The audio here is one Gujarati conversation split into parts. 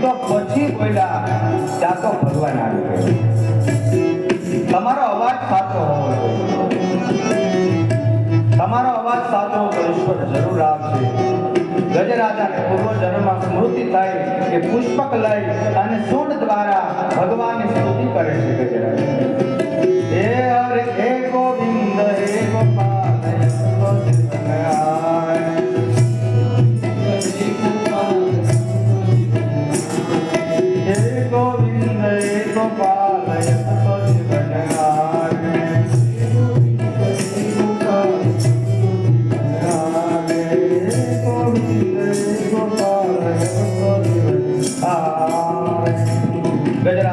તો પછી બોલ્યા ત્યાં તો ભગવાન આવી ગયો તમારો અવાજ સાચો હોવો તમારો અવાજ સાચો તો ઈશ્વર જરૂર આવશે ગજરાજાને પૂર્વ જન્મમાં સ્મૃતિ થાય કે પુષ્પક લઈ અને સૂંઢ દ્વારા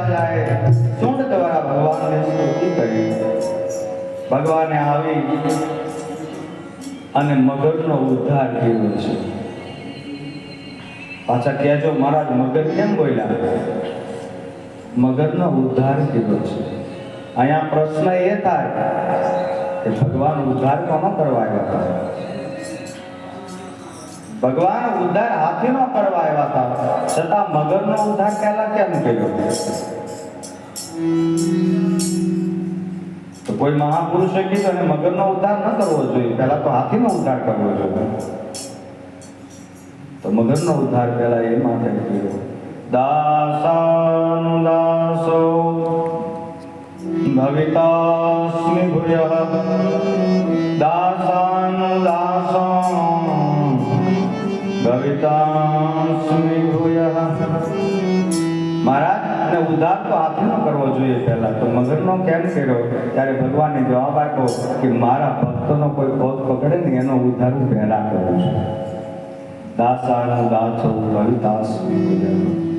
ગજરાજાએ સૂંઢ દ્વારા ભગવાનને સ્તુતિ કરી? ભગવાને આવી અને મગરનો ઉદ્ધાર કર્યો છે. પાછા કહેજો, મહારાજ, મગર કેમ બોલ્યા? મગરનો ઉદ્ધાર કર્યો છે. અહીંયા પ્રશ્ન એ થાય કે ભગવાન ઉદ્ધાર કોનો કરવા આવ્યા હતા? ભગવાન ઉદ્ધાર હાથીનો કરવા છતાં મગરનો ઉદ્ધાર પહેલા કેમ કર્યો? તો કોઈ મહાપુરુષે કીધું અને મગરનો ઉદ્ધાર ન કરવો જોઈએ, પહેલા તો હાથીનો ઉદ્ધાર કરવો જોઈએ. તો મગરનો ઉદ્ધાર પહેલા એ માટે કર્યો. દાસાનુદાસો ભવિતાસ્મિ ભૂયઃ દાસાનુદાસો ભવિતાસ્મિ ઉદ્ધાર તો હાથીનો કરવો જોઈએ પહેલા તો મગરનો કેમ કર્યો ત્યારે ભગવાનને જવાબ આપ્યો કે મારા ભક્તોનો કોઈ પોત પકડે ને એનો ઉદ્ધાર હું પહેલાં કરું છું. દાસાનું દાસો ભવિતાસ્મિ ભૂયઃ